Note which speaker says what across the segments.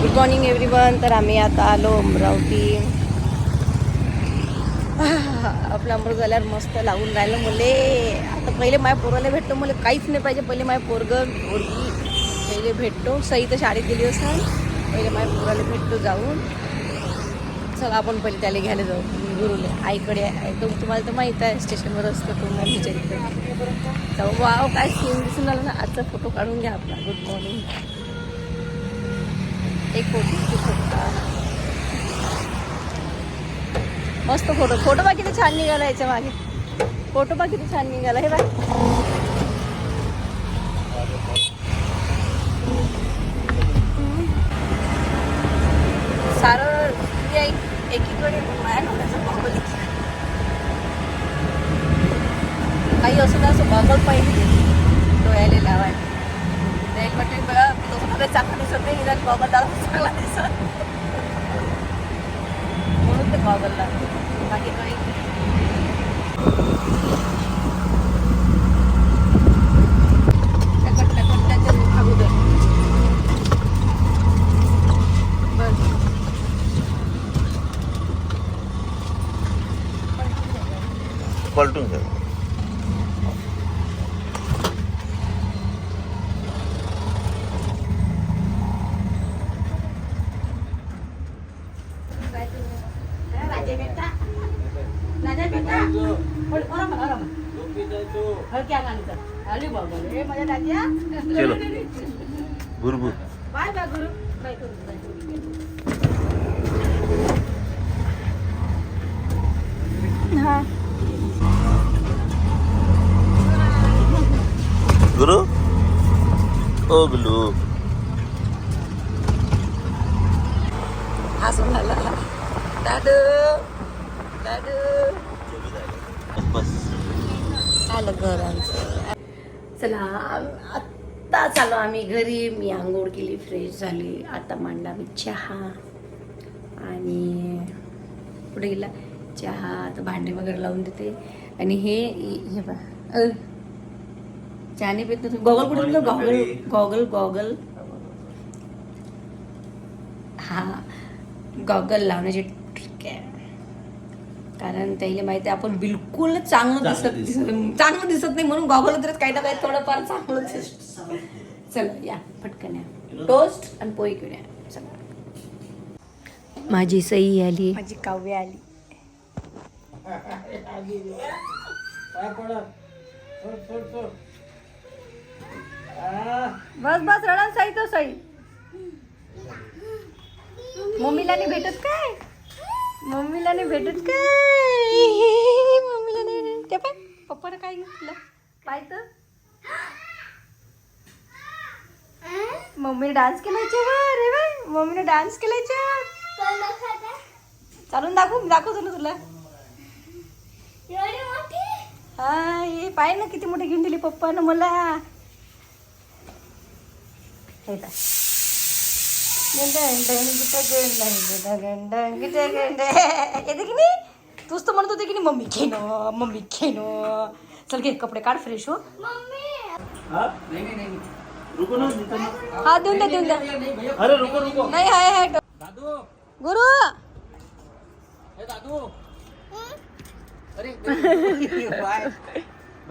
Speaker 1: Good morning everyone तर आम्ही आता आलो अमरावती. आपलं अमृत झाल्यावर मस्त लावून राहिलं मुले. आता पहिले माझ्या पोराला भेटतो मला. काहीच नाही पाहिजे. पहिले माझ्या पोरग पोरगी. पहिले भेटतो. सई तर शाळेत गेली असणार पहिले माझ्या पोराला भेटतो जाऊन. चला आपण पहिले त्याला घ्यायला जाऊ. गुरुले. आईकडे आहे. तो तुम्हाला तर माहीत आहे स्टेशनवर असतं तो मम्मीच्या जाऊ. वाव काय सीन दिसून आलं ना. आजचा फोटो काढून घ्या आपला. गुड मॉर्निंग एक फोटो मस्त फोटो. फोटो बा किती छान निघाला याच्या मागे. फोटो बा किती छान निघाला. हे बा सारं एकीकडे काही असं ना असं बगल पाहिजे. डोळ्याला लावायला. रेल एक बघा दोघांकडे चांगला दिसत नाही निदान गॉगल लावून चांगला दिसत म्हणून ते गॉगल लावते बाकी काही
Speaker 2: चलो भुरभुर
Speaker 1: बाय बाय गुरु बाय गुरु हा
Speaker 2: गुरु ओ गुलू
Speaker 1: हसून आला दादू दादू झालं घर आमचं चला आत्ता चालू आम्ही घरी. मी आंघोळ केली फ्रेश झाली. आता मांडला मी चहा. आणि पुढे गेला चहा आता भांडे वगैरे लावून देते. आणि हे हे बा चहाने चहा नाही गॉगल कुठे गॉगल गॉगल गॉगल. हा गॉगल लावण्याची कारण त्याला माहिती आहे आपण बिलकुल चांगलं दिसत दिसत- चांगलं दिसत नाही म्हणून गॉगल तर काही ना काही थोडंफार चांगलं दिसत. चला या पटकन या. टोस्ट आणि पोळी घेऊन या. चला. माझी सई आली. माझी काव्य आली. बस बस रडा सई तो सई. मम्मीला नाही भेटत काय? मम्मीला नाही भेटत काय मम्मीला नाही भेटत. ते पाय पप्पानं काय घेतलं? पाय तर? मम्मीने डान्स केला याच्यावर रे बाय मम्मीने डान्स केला याच्यावर चालून दाखवू दाखवतो ना तुला. हा हे पाय ना किती मोठे घेऊन दिली पप्पानं मला. हे. येते की नाही तूच तर म्हणत होते की नाही मम्मी खेनो मम्मी खेनो चल घे कपडे काढ फ्रेश हो
Speaker 2: रुको ना
Speaker 1: हा देऊन द्या देऊन द्या
Speaker 2: अरे रुको रुको
Speaker 1: नाही हाय हाय गुरु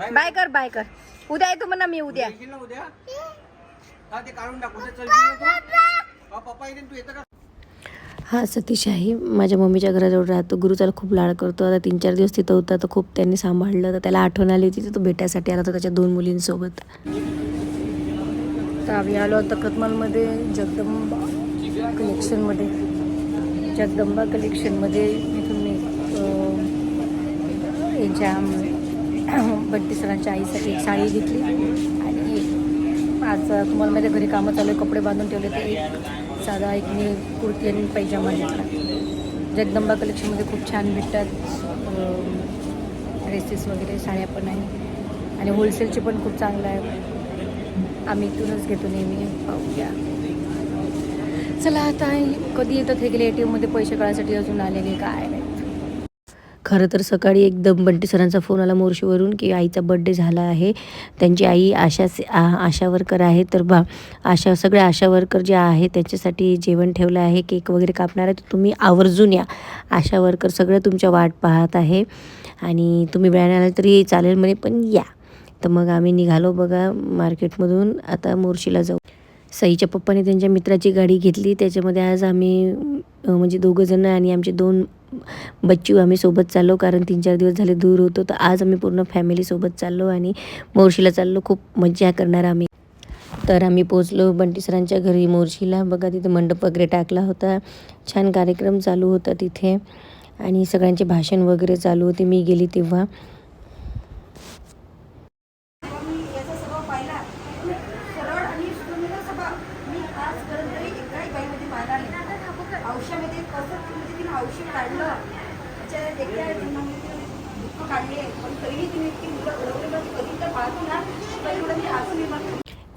Speaker 1: बाय कर बाय. कर उद्या येतो म्हणा मी उद्या हा सतीश आहे. माझ्या मम्मीच्या घराजवळ राहतो. गुरु त्याला खूप लाड करतो. आता तीन चार दिवस तिथं होता. तर खूप त्यांनी सांभाळलं. तर त्याला आठवण आली होती. तर तो भेटायसाठी आला होता त्याच्या दोन मुलींसोबत. तर आम्ही आलो आता कतमालमध्ये जगदंबा कलेक्शनमध्ये जगदंबा कलेक्शनमध्ये इथून मी यांच्या बड्डे सरांच्या आईसाठी एक साडी घेतली. आणि आज तुम्हाला माझ्या घरी कामं चालू आहे. कपडे बांधून ठेवले. ते एक साधा एक मी कुर्ती आणि पैजामा घेतला. जगदंबा कलेक्शनमध्ये खूप छान भेटतात. ड्रेसेस वगैरे साड्या पण आहे आणि होलसेलचे पण खूप चांगलं आहे. आम्ही इथूनच घेतो नेहमी. पाहूया. चला आता कधी येतात हे गेले ए टी एममध्ये पैसे काढायसाठी अजून आलेले काय? नाही
Speaker 3: खरं तर सकाळी एकदम बंटी सरांचा फोन आला मोर्शीवरून की आईचा बड्डे झाला आहे. त्यांची आई आशा आशा वर्कर आहे. तर बा आशा सगळे आशा वर्कर जे आहे त्यांच्यासाठी जेवण ठेवलं आहे. केक वगैरे कापणार आहे. तर तुम्ही आवर्जून या. आशा वर्कर सगळं तुमच्या वाट पाहत आहे. आणि तुम्ही वेळाने आला तरी चालेल म्हणे पण या. तर मग आम्ही निघालो बघा मार्केटमधून. आता मोर्शीला जाऊ. सईच्या पप्पाने त्यांच्या मित्राची गाडी घेतली. त्याच्यामध्ये आज आम्ही म्हणजे दोघंजणं आणि आमचे दोन बच्चू आम्ही सोबत चाललो. कारण तीन चार दिवस झाले दूर होतो. तर आज आम्ही पूर्ण फॅमिलीसोबत चाललो आणि मोर्शीला चाललो. खूप मज्जा करणार आम्ही. तर आम्ही पोचलो बंटी सरांच्या घरी मोर्शीला. बघा तिथे मंडप वगैरे टाकला होता. छान कार्यक्रम चालू होता तिथे. आणि सगळ्यांचे भाषण वगैरे चालू होते. मी गेली तेव्हा
Speaker 1: याचा स्वभाव पाहिला सरळ आणि सुंदर स्वभाव मी आजपर्यंत एकाही बाईमध्ये पाहिला नाही औषधामध्ये कसं म्हणजे तिने औषध काढलं त्याच्या देखील दुःख काढले पण तरीही तिने इतकी मुलं घडवलेलं कधी तर पाहतो ना तर एवढं मी हसून निर्माण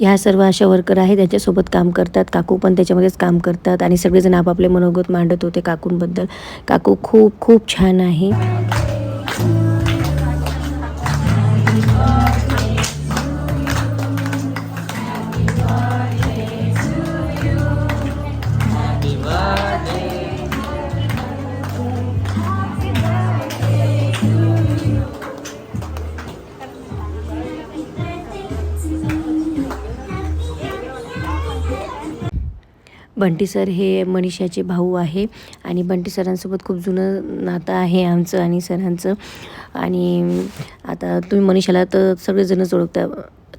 Speaker 3: ह्या सर्व अशा वर्कर आहे त्यांच्यासोबत काम करतात. काकू पण त्याच्यामध्येच काम करतात आणि सगळेजण आपापले मनोगत मांडत होते काकूंबद्दल. काकू खूप खूप छान आहे. बंटी सर हे मनीषाचे भाऊ आहे आणि बंटी सरांसोबत खूप जुनं नातं आहे आमचं आणि सरांचं. आणि आता तुम्ही मनीषाला तर सगळेजणच ओळखता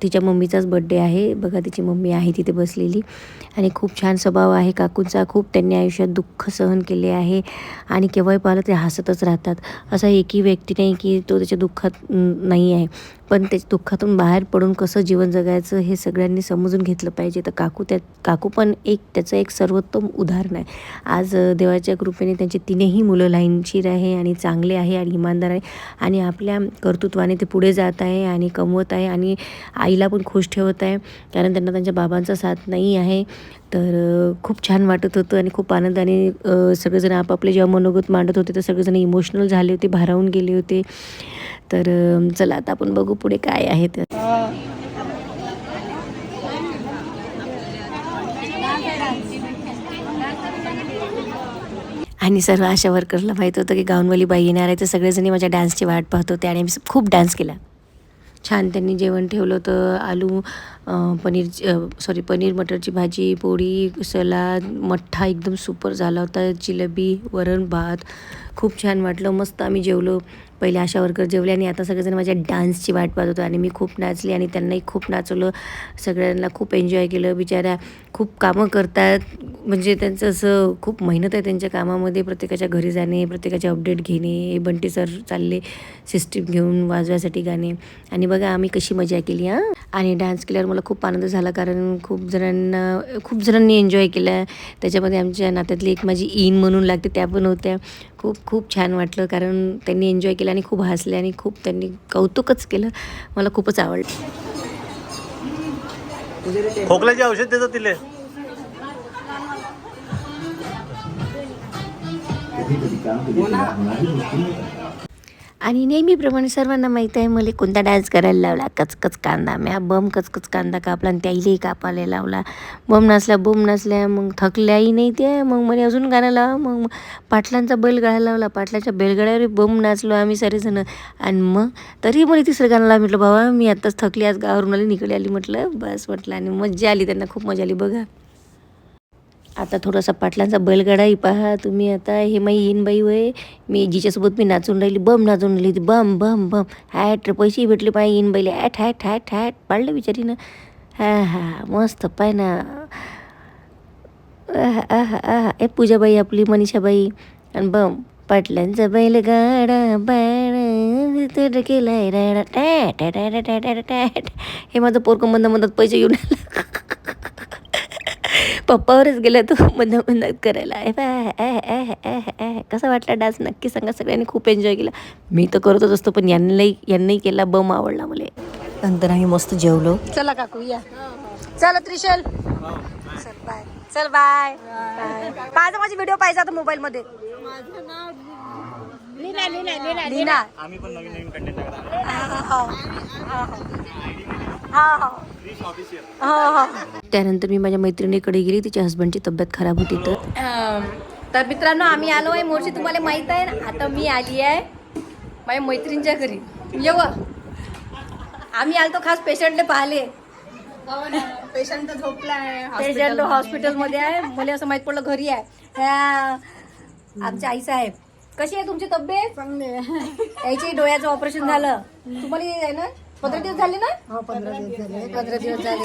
Speaker 3: तिच्या मम्मीचाच बड्डे आहे. बघा तिची मम्मी आहे तिथे बसलेली. आणि खूप छान स्वभाव आहे. काकूंचा खूप त्यांनी आयुष्यात दुःख सहन केले आहे. आणि केव्हाही पाहिलं ते हसतच राहतात. असा एकही व्यक्ती नाही की तो त्याच्या दुःखात नाही आहे. पण त्या दुःखातून बाहेर पडून कसं जीवन जगायचं हे सगळ्यांनी समजून घेतलं पाहिजे. तर काकू त्या काकू पण एक त्याचं एक सर्वोत्तम उदाहरण आहे. आज देवाच्या कृपेने त्यांची तिनेही मुलं लाईनशीर आहे आणि चांगले आहे आणि इमानदार आहे आणि आपल्या कर्तृत्वाने ते पुढे जात आहे आणि कमवत आहे आणि आईला पण खुश ठेवत आहे. कारण त्यांना त्यांच्या बाबांचा साथ नाही आहे. तर खूप छान वाटत होतं आणि खूप आनंदाने सगळेजण आपापले जेव्हा मनोगत मांडत होते तर सगळेजण इमोशनल झाले होते भारावून गेले होते. तर चला आता आपण बघू पुढे काय आहे तर आणि सर्व आशा वर्करला माहीत होतं की गाऊनवाली बाई येणार आहे तर सगळेजणी माझ्या डान्सची वाट पाहत होते आणि मी खूप डान्स केला. छान त्यांनी जेवण ठेवलं होतं. आलू पनीर सॉरी पनीर मटरची भाजी पोळी सलाद मठ्ठा एकदम सुपर झाला होता. जिलेबी वरण भात. खूप छान वाटलं. मस्त आम्ही जेवलो. पहिले आशा वर्कर जेवले आणि आता सगळेजण माझ्या डान्सची वाट पाहत होतो आणि मी खूप नाचली आणि त्यांनाही खूप नाचवलं. सगळ्यांना खूप एन्जॉय केलं. बिचाऱ्या खूप कामं करतात. म्हणजे त्यांचं असं खूप मेहनत आहे त्यांच्या कामामध्ये. प्रत्येकाच्या घरी जाणे प्रत्येकाचे अपडेट घेणे हे बंटी सर चालले सिस्टीम घेऊन वाजवायसाठी गाणे. आणि बघा आम्ही कशी मजा केली हां. आणि डान्स केल्यावर मला खूप आनंद झाला कारण खूप जणांना खूप जणांनी एन्जॉय केला. त्याच्यामध्ये आमच्या नात्यातली एक माझी ईन म्हणून लागते त्या पण होत्या. खूप खूप छान वाटलं कारण त्यांनी एन्जॉय केलं आणि खूप हसले आणि खूप त्यांनी कौतुकच केलं. मला खूपच आवडलं.
Speaker 2: खोकल्याचे औषध देतो तिले.
Speaker 3: आणि नेहमीप्रमाणे सर्वांना माहीत आहे मला कोणता डान्स करायला लावला कचकच कांदा. म्या बम कचकच कांदा कापला आणि त्याईलाही कापायला लावला. बम नाचल्या बम नाचल्या मग थकल्याही नाही ते मग मला अजून गाणं लावा मग पाटलांचा बैलगाडा लावला. पाटलाच्या बैलगाड्यावर बम नाचलो आम्ही सारेजण आणि मग तरी मला तिसरं गाणं लावा म्हटलं बाबा मी आत्ताच थकली आज गावावरून आली निकडे आली म्हटलं. बस म्हटलं आणि मज्जा आली त्यांना खूप मजा आली बघा. आता थोडासा पाटलांचा बैलगाडाही पहा तुम्ही आता. हे माई येईन बाई वय. मी जिच्यासोबत मी नाचून राहिली बम नाचून राहिली होती बम बम बम. हॅट पैसे भेटले पाय येईन बाईले. ॲट हॅट हॅट हॅट. पाडलं बिचारीनं. हा हा मस्त पाय ना. आहा आहा आहा ए पूजाबाई आपली मनीषाबाई. आणि बम पाटलांचा बैलगाडा बाळ तर केलाय राडा टॅट टॅ टॅट टॅट टॅ टॅट हे माझं पोरकं मंद मंदात पैसे घेऊन आला. पप्पावरच गेला तो मंद मंदात करायला ए बाय, ए, ए, ए, ए. कसा वाटला डान्स? नक्की सांगा सगळ्यांनी खूप एन्जॉय केला. मी तर करतच असतो पण यांनाही यांनाही केला बम आवडला मला. नंतर आम्ही मस्त जेवलो.
Speaker 1: चला काकू या. चला त्रिशल. चल बाय. चल बाय. बाय पाहिजे माझी व्हिडिओ पाहिजे आता मोबाईल मध्ये लीना
Speaker 2: आम्ही पण नवीन नवीन कंटेंट
Speaker 1: हा. हा हा.
Speaker 3: त्यानंतर मी माझ्या मैत्रिणीकडे गेली. तिच्या हस्बंडची तब्येत खराब होती तर.
Speaker 1: तर मित्रांनो आम्ही आलो आहे. मोर्शी तुम्हाला माहीत आहे ना? आता मी आली आहे माझ्या मैत्रिणीच्या घरी. येव. आम्ही आलतो खास पेशंटले पाहिले
Speaker 4: पेशंट झोपला आहे.
Speaker 1: पेशंट हॉस्पिटलमध्ये आहे. मला असं माहीत पडलं घरी आहे. ह्या आमच्या आई साहेब कशी आहे तुमची तब्येत? याची डोळ्याचं ऑपरेशन झालं. तुम्हाला हे आहे ना? पंधरा दिवस झाले ना?
Speaker 4: हो पंधरा दिवस झाले.
Speaker 1: पंधरा दिवस झाले.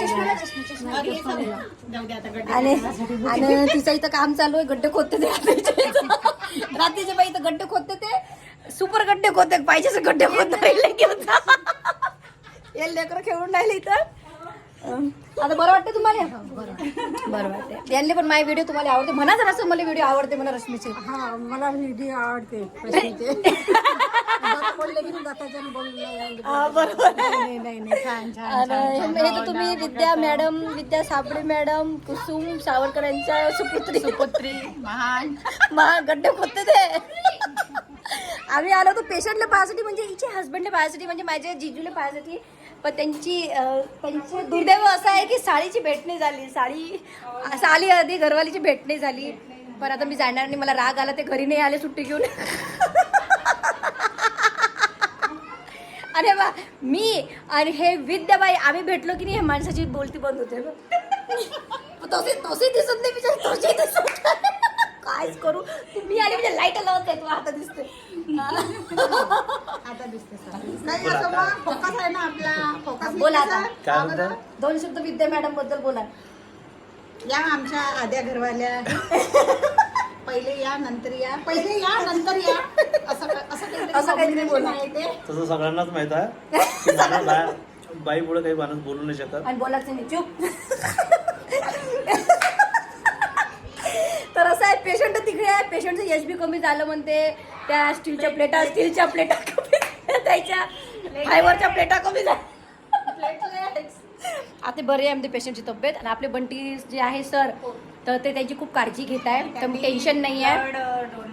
Speaker 1: आणि आणि तिचं इथं काम चालू आहे गड्डे खोदते ते रात्रीचे. बाई इथं गड्डे खोदते ते. सुपर गड्डे खोदते पाहिजे गड्डे खोदता घेऊन. हे लेकरं खेळून राहिले इथं. आता बरं वाटतं तुम्हाला? बरं वाटते यांनी पण माझे व्हिडिओ तुम्हाला आवडते. म्हणा जर असं मला व्हिडिओ आवडते मला रश्मीचे.
Speaker 4: हा मला व्हिडिओ आवडते
Speaker 1: हे तर तुम्ही विद्या मॅडम विद्या साबळे मॅडम कुसुम सावरकर यांच्या सुपुत्री. सुपुत्री
Speaker 4: महान.
Speaker 1: महा गड्डे खोदते ते. आम्ही आलो तो पेशंटला पाहायसाठी म्हणजे हिचे हस्बंडला पाहायसाठी म्हणजे माझ्या जिजूला पाहायसाठी. पण त्यांची त्यांची दुर्दैव असं आहे की साडीची भेट नाही झाली. साडी असं आली आधी घरवालीची भेट नाही झाली. पण आता मी जाणार नाही. मला राग आला ते घरी नाही आले सुट्टी घेऊन. अरे वा मी आणि हे विद्याबाई आम्ही भेटलो की नाही हे माणसाची बोलती बंद होते. तसे तसे दिसत नाही बिचारी तसे दिसत कायच करू. तुम्ही आले म्हणजे लाइट लावत आहे तू आता दिसते
Speaker 4: आता दिसते सर नाही असं मग फोकस आहे ना आपला फोकस
Speaker 1: बोला आता.
Speaker 2: काय म्हणताय
Speaker 1: दोन शब्द विद्या मॅडमबद्दल बोला.
Speaker 4: या आमच्या आद्या घरवाल्या. पहिले या नंतर या. पहिले या नंतर या. असं असं काहीतरी
Speaker 1: असं काहीतरी
Speaker 4: combination
Speaker 1: बोला.
Speaker 4: आहे ते.
Speaker 2: तसं सगळ्यांनाच माहीत आहे. की मला बाया- बाई पुढे काही माणूस बोलू नाही शकत.
Speaker 1: आणि बोलायचं नाही. चुप. तर असं आहे पेशंट तिकडे आहे. पेशंटचं एच बी कमी झालं म्हणते. त्या स्टीलच्या प्लेटा स्टीलच्या प्लेटा कमी त्याच्या. फायबरच्या प्लेटा कमी आता बरे आहे आमच्या पेशंटची तब्येत. आणि आपले बंटी जे आहे सर तर ते त्यांची खूप काळजी घेत आहे. तर टेन्शन नाही आहे.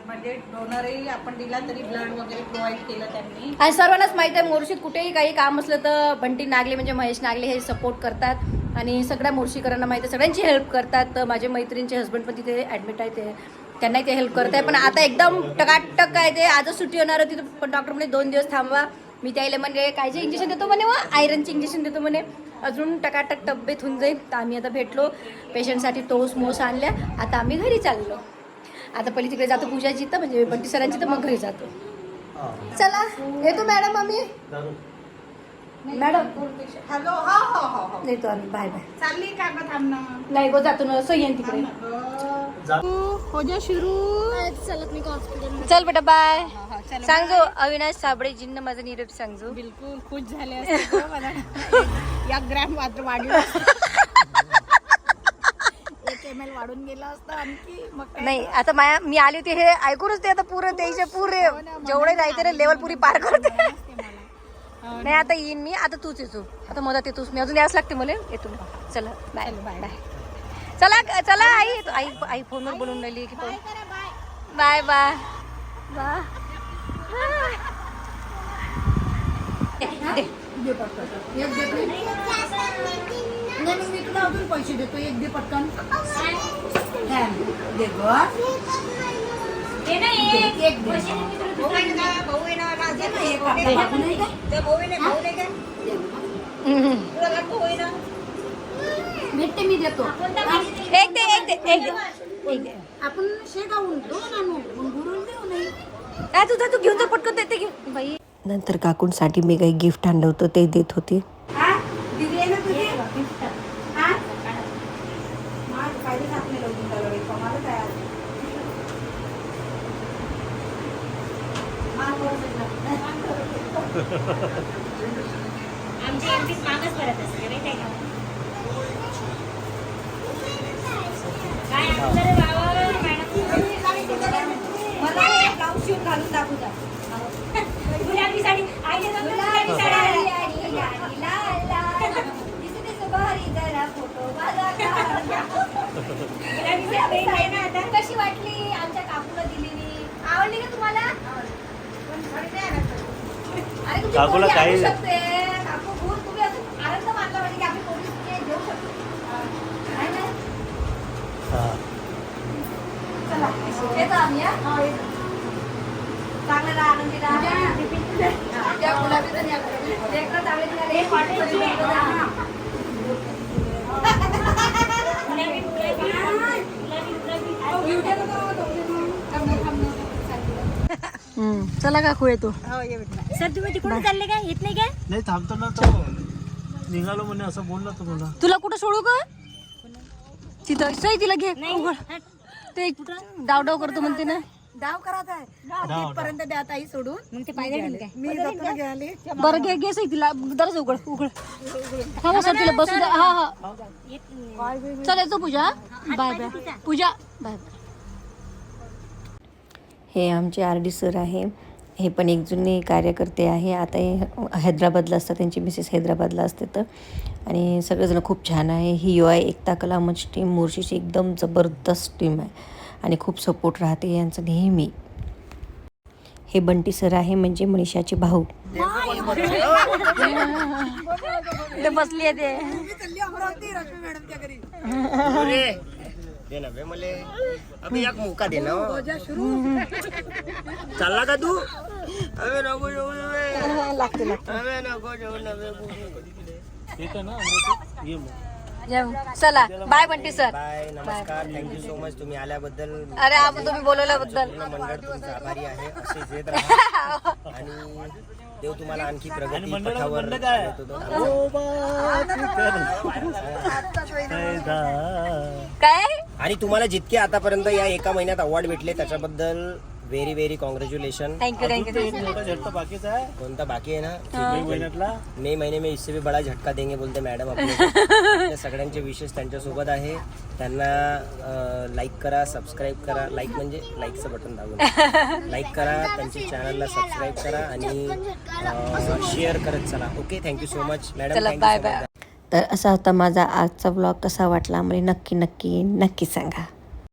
Speaker 4: म्हणजे डोनरही आपण दिला तरी ब्लड वगैरे प्रोव्हाइड केलं त्यांनी.
Speaker 1: आणि सर्वांनाच माहीत आहे मोर्शीत कुठेही काही काम असलं तर बंटी नागले म्हणजे महेश नागले हे सपोर्ट करतात. आणि सगळ्या मोर्शीकरांना माहिती आहे सगळ्यांची हेल्प करतात. तर माझे मैत्रिणीचे हस्बंड पण तिथे ॲडमिट आहे ते त्यांनाही ते हेल्प करत आहे पण आता एकदम टकाटक आहे ते आजच सुट्टी होणार होती पण डॉक्टर म्हणे दोन दिवस थांबवा. मी त्याला म्हणजे कायचे इंजेक्शन देतो म्हणे वा? आयरनचे इंजेक्शन देतो म्हणे. अजून टकाटक तब्येत होऊन जाईल. तर आम्ही आता भेटलो. पेशंटसाठी टोस मोस आणल्या. आता आम्ही घरी चाललो. आता पहिली तिकडे जातो पूजाची तर म्हणजे बंटी सरांची तर मग घरी जातो.
Speaker 2: हा.
Speaker 1: चला येतो मॅडम आम्ही. मॅडम
Speaker 4: हॅलो हा हो हो
Speaker 1: येतो आम्ही. Bye bye.
Speaker 4: चालली का गं थांबणं?
Speaker 1: नाही गो जातो ना असं येईन तिकडे चल बेटा बाय सांगजो अविनाश साबळेजींना माझा निरोप सांगजो
Speaker 4: बिलकुल खुश झाले हो मला. एक ग्रॅम मात्र वाढलं वाढून गेला असतं आणखी मग
Speaker 1: नाही आता माया मी आली होती हे ऐकूनच ते आता पुरं द्यायचे पुरे जेवढे राहते रे लेवल पुरी पार करते.
Speaker 4: मला.
Speaker 1: नाही आता येईन मी आता तूच येतो. आता मदत येतोस. मी अजून यावंच लागते मला. येतो. चला बाय बाय बाय चला चला आई. आई आई फोनवर बोलून राहिली की बाय बाय
Speaker 4: मी तुला अजून पैसे देतो एक दे पटकन? दे ना? भेटते मी देतो.
Speaker 1: एक दे एक दे एक दे. एक दे.
Speaker 4: आपण शेगावून दोन आणू मग गुरुल देऊ नाही.
Speaker 1: काय तुझं तू घेऊन जा पटकन देते घेऊन. बाई.
Speaker 3: नंतर काकूंसाठी मी काही गिफ्ट आणलं होतं ते देत होते.
Speaker 4: दिदी आहे ना तुझी? हा? माझ पाहिजे ना आपल्या लग्न झालं बाई, कमाल काय आज. मान वर सगळं. मला हे ब्लाऊज शिवून घालून दाखवू द्या. गुलाबी साडी आईने सांगितलं गुलाबी साडी
Speaker 1: कशी वाटली आमच्या काकूला दिलेली आवडली का तुम्हाला
Speaker 2: काकूला काही-
Speaker 1: शकते. काकू भूत, तुम्ही असं आनंद मानला पाहिजे की पोरगी ते घेऊ शकते.
Speaker 2: हा.
Speaker 1: चला, हा? हा, हे.
Speaker 4: चला काकू येतो.
Speaker 5: सर तुम्ही तिकडून चालले काय येत नाही काय
Speaker 2: नाही थांबतो ना तो. निघालो म्हणे असं बोलला तुम्हाला
Speaker 4: तुला कुठं सोडू का तिथं सही तिला घे. उघड. ते डाव डाव करतो म्हणते ना. डाव करायचा आहे. पर्यंत द्या ताई सोडून.
Speaker 5: मग ते पायदळ
Speaker 4: मी घ्यायला. बरं घे घे सही तिला. दरच उघड उघड. हा बस तिला बसू द्या. हा हा. चल. येतो Pooja. Bye bye. Pooja. Bye
Speaker 3: हे आमचे आर डी सर आहे. हे पण एक जुने कार्यकर्ते आहे. आता हे हैदराबादला असतात. त्यांची मिसेस हैदराबादला असते तर आणि सगळेजण खूप छान आहे. ही यू आय एकता कला मंच टीम मोर्शीची एकदम जबरदस्त टीम आहे. आणि खूप सपोर्ट राहते यांचं नेहमी. हे बंटी सर आहे म्हणजे मनीषाचे भाऊ.
Speaker 4: ते बसली
Speaker 6: चालला का तू.
Speaker 4: लागते लागते.
Speaker 2: येतो ना अमृत? ये मग.
Speaker 4: चला. बाय बंटी सर
Speaker 6: बाय नमस्कार. थँक्यू सो मच तुम्ही आल्याबद्दल
Speaker 4: अरे आपण तुम्ही बोलवल्याबद्दल.
Speaker 6: पूर्ण मंडळ तुमचा आभारी आहे. असेच येत राहा. आणि देव तुम्हाला आणखी प्रगती पथावर
Speaker 2: दा.
Speaker 4: काय?
Speaker 6: आणि तुम्हाला जितके आतापर्यंत या एका महिन्यात अवॉर्ड भेटले त्याच्याबद्दल very very congratulation
Speaker 4: thank you thank you
Speaker 2: अजून तो एक मोठा झटका बाकीचा आहे?
Speaker 6: कोणता बाकी आहे ना?
Speaker 2: मे महिन्यातला?
Speaker 6: मे महीने में इससे भी बड़ा झटका देंगे बोलते मॅडम आपले. सगळ्यांचे विशेष त्यांच्यासोबत आहे. त्यांना लाईक करा सबस्क्राईब करा. लाईक म्हणजे लाईकचं बटन दाबून. लाईक करा त्यांच्या चॅनलला सबस्क्राईब करा आणि शेअर करत चला.
Speaker 4: Okay thank you
Speaker 6: so
Speaker 4: much
Speaker 6: madam
Speaker 3: तर असा होता माझा आजचा ब्लॉग कसा वाटला? मला नक्की नक्की नक्की सांगा.